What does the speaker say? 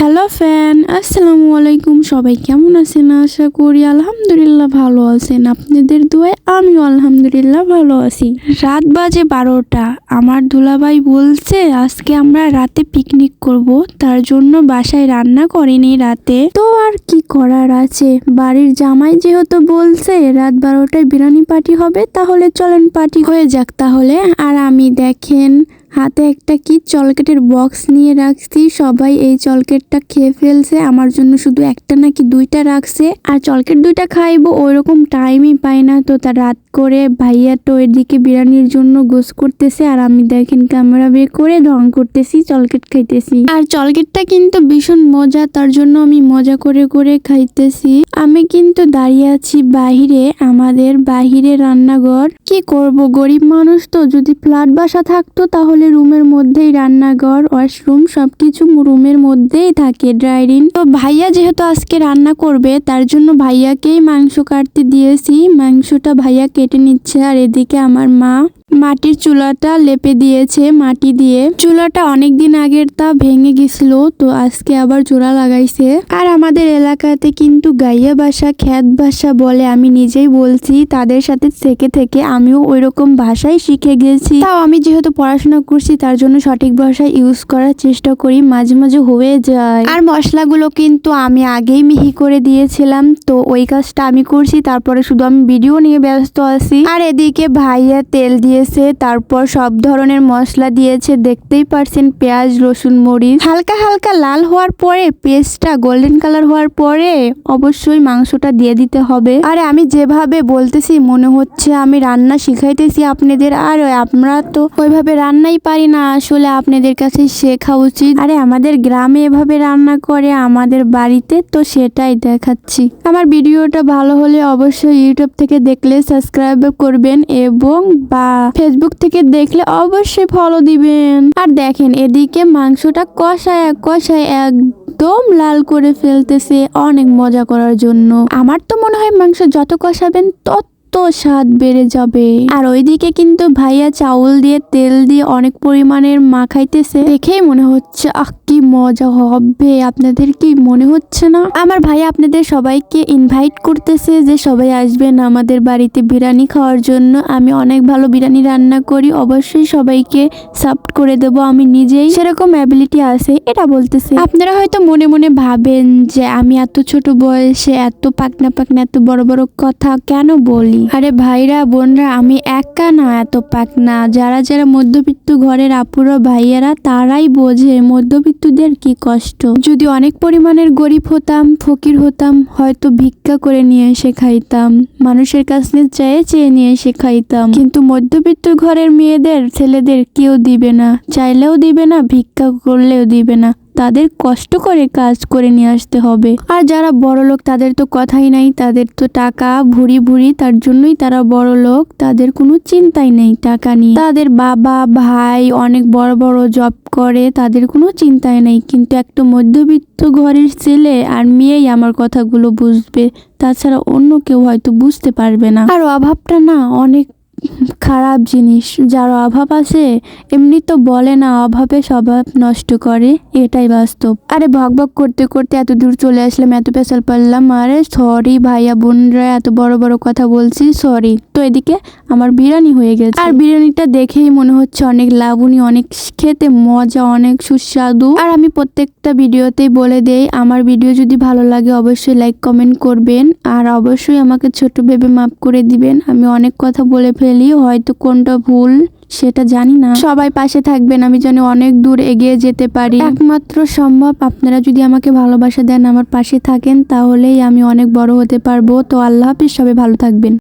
Hello fan আসসালামু আলাইকুম। সবাই কেমন আছেন? আশা করি আলহামদুলিল্লাহ ভালো আছেন। আপনাদের দোয়ায় আমিও আলহামদুলিল্লাহ ভালো আছি। রাত বাজে বারোটা। আমার দুলাভাই বলছে, আজকে আমরা রাতে পিকনিক করব। তার জন্য বাসায় রান্না করিনি রাতে। তো আর কি করার আছে? বাড়ির জামাই যেহেতু বলছে, রাত বারোটায় বিরিয়ানি পার্টি হবে, তাহলে চলেন পার্টি হয়ে যাক তাহলে। আর আমি দেখেন হাতে একটা কি চলকেটের বক্স নিয়ে রাখছি। সবাই এই চলকেটটা খেয়ে ফেলছে। আমার জন্য শুধু একটা নাকি দুইটা রাখছে। আর চলকেট দুইটা খাইবো ওইরকম টাইমই পাই না। তো তার রাত করে ভাইয়া তো এদিকে বিরিয়ানির জন্য গোস করতেছে। আর আমি দেখেন ক্যামেরা বের করে ঢং করতেছি, চলকেট খাইতেছি। আর চলকেটটা কিন্তু ভীষণ মজা। তার জন্য আমি মজা করে করে খাইতেছি। আমি কিন্তু দাঁড়িয়ে আছি বাহিরে, আমাদের বাহিরে রান্নাঘর। কি করব? গরিব মানুষ তো। যদি ফ্ল্যাট বাসা থাকতো তাহলে রুমের মধ্যেই রান্নাঘর, ওয়াশরুম, সবকিছু রুমের মধ্যেই থাকে ড্রাইরিন তো ভাইয়া যেহেতু আজকে রান্না করবে, তার জন্য ভাইয়াকেই মাংস কাটতে দিয়েছি। মাংসটা ভাইয়া কেটে নিচ্ছে আর এদিকে আমার মা। মাটির চুলাটা লেপে দিয়েছে মাটি দিয়ে। চুলাটা অনেক দিন আগের তা ভেঙে গেছিল, তো আজকে আবার চুলা লাগাইছে। আর আমাদের এলাকাতে কিন্তু গাইয়া ভাষা খ্যাত ভাষা বলে আমি নিজেই বলছি, তাদের সাথে থেকে থেকে আমিও ওই রকম ভাষাই শিখে গেছি। তাও আমি যেহেতু পড়াশোনা করছি, তার জন্য সঠিক ভাষা ইউজ করার চেষ্টা করি, মাঝে মাঝে হয়ে যায়। আর মশলাগুলো কিন্তু আমি আগেই মিহি করে দিয়েছিলাম, তো ওই কাজটা আমি করছি, তারপরে শুধু আমি ভিডিও নিয়ে ব্যস্ত আছি। আর এদিকে ভাইয়া তেল দিয়েছে, তারপর সব ধরনের মশলা দিয়েছে, দেখতেই পারছেন পেঁয়াজ, রসুন, মরিচ। হালকা হালকা লাল হওয়ার পরে, পেস্টটা গোল্ডেন কালার হওয়ার পরে অবশ্যই মাংসটা দিয়ে দিতে হবে। আর আমি যেভাবে বলতেছি, মনে হচ্ছে আমি রান্না শিখাইতেছি আপনাদের। আর আমরা তো ওইভাবে রান্নাই পারি না, আসলে আপনাদের কাছে শেখা উচিত। আরে আমাদের গ্রামে এভাবে রান্না করে, আমাদের বাড়িতে তো সেটাই দেখাচ্ছি। আমার ভিডিওটা ভালো হলে অবশ্যই ইউটিউব থেকে দেখলে সাবস্ক্রাইব করবেন এবং বা ফেসবুক থেকে দেখলে অবশ্যই ফলো দিবেন। আর দেখেন, এদিকে মাংসটা কষায় কষায় এক একদম লাল করে ফেলতেছে অনেক মজা করার জন্য। আমার তো মনে হয় মাংস যত কষাবেন তত স্বাদ বেড়ে যাবে। আর ওইদিকে কিন্তু ভাইয়া চাউল দিয়ে তেল দিয়ে অনেক পরিমাণের মাখাইতেছে। দেখেই মনে হচ্ছে, আহ কি মজা হবে, আপনাদের কি মনে হচ্ছে না? আমার ভাই আপনাদের সবাইকে ইনভাইট করতেছে যে সবাই আসবেন আমাদের বাড়িতে বিরিয়ানি খাওয়ার জন্য। আমি অনেক ভালো বিরিয়ানি রান্না করি, অবশ্যই সবাইকে সাপোর্ট করে দেব আমি নিজেই। সেরকম অ্যাবিলিটি আছে, এটা বলতেছে। আপনারা হয়তো মনে মনে ভাবেন যে আমি এত ছোট বয়সে এত পাকনা পাকনা, এত বড় বড় কথা কেন বলি? আরে ভাইরা, বোনরা, আমি একা না এত পাকনা। যারা যারা মধ্যবিত্ত ঘরের আপুরা, ভাইয়ারা, তারাই বোঝে মধ্যবিত্তদের কি কষ্ট? যদি অনেক পরিমাণের গরিব হতাম, ফকির হতাম, হয়তো ভিক্ষা করে নিয়ে এসে খাইতাম। মানুষের কাছে চেয়ে চেয়ে নিয়ে এসে খাইতাম। কিন্তু মধ্যবিত্ত ঘরের মেয়েদের, ছেলেদের কেউ দিবে না। চাইলেও দিবে না, ভিক্ষা করলেও দিবে না। তাদের কষ্ট করে কাজ করে নিয়ে আসতে হবে। আর যারা বড় লোক, তাদের তো কথাই নাই, তাদের তো টাকা ভুরি ভুরি তার জন্যই তারা বড় লোক, তাদের কোনো চিন্তাই নেই টাকা নিয়ে। তাদের বাবা, ভাই অনেক বড় বড় জব করে, তাদের কোনো চিন্তাই নেই। কিন্তু একটা মধ্যবিত্ত ঘরের ছেলে আর মেয়েই আমার কথাগুলো বুঝবে, তাছাড়া অন্য কেউ হয়তো বুঝতে পারবে না। আর অভাবটা না, অনেক খারাপ জিনিস, যার অভাব আছে, এমনি তো বলে না, অভাবে স্বভাব নষ্ট করে, এটাই বাস্তব। আরে ভক ভক করতে করতে এত দূর চলে আসলাম, এত পেশাল পারলাম, আরে সরি ভাইয়া, বোনরা এত বড় বড় কথা বলছি সরি তো এদিকে আমার বিরিয়ানি হয়ে গেছে। আর বিরিয়ানিটা দেখেই মনে হচ্ছে অনেক লাবণী, অনেক খেতে মজা, অনেক সুস্বাদু। আর আমি প্রত্যেকটা ভিডিওতেই বলে দেই, আমার ভিডিও যদি ভালো লাগে অবশ্যই লাইক কমেন্ট করবেন। আর অবশ্যই আমাকে ছোট ভেবে মাফ করে দিবেন, আমি অনেক কথা বলে ফেলি হয়তো কোনটা ভুল সেটা জানি না। সবাই পাশে থাকবেন, আমি যেন অনেক দূর এগিয়ে যেতে পারি। একমাত্র সম্ভব, আপনারা যদি আমাকে ভালোবাসা দেন, আমার পাশে থাকেন, তাহলেই আমি অনেক বড় হতে পারব। তো আল্লাহ হাফিজ, সবাই ভালো থাকবেন।